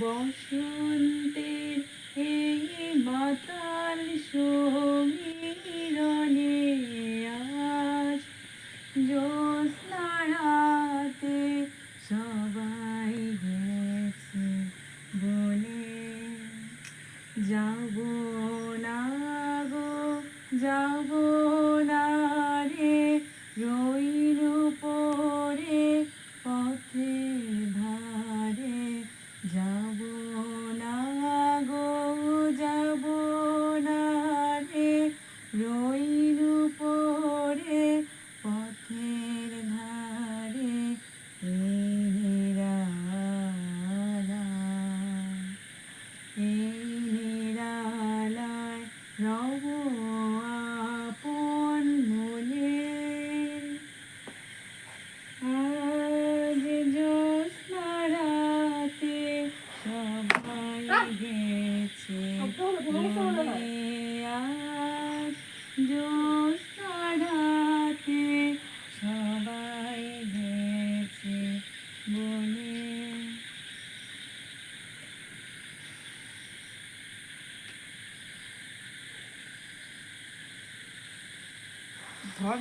বসন্তের এই মাতাল সমীরণে আজ জ্যোৎস্না সবাই গেছে বনে। যাব না গো, যাব না রে রইল রব আপন মনে আজ জ্যোৎস্না রাতে সবাই গেছে বনে। আজ ধর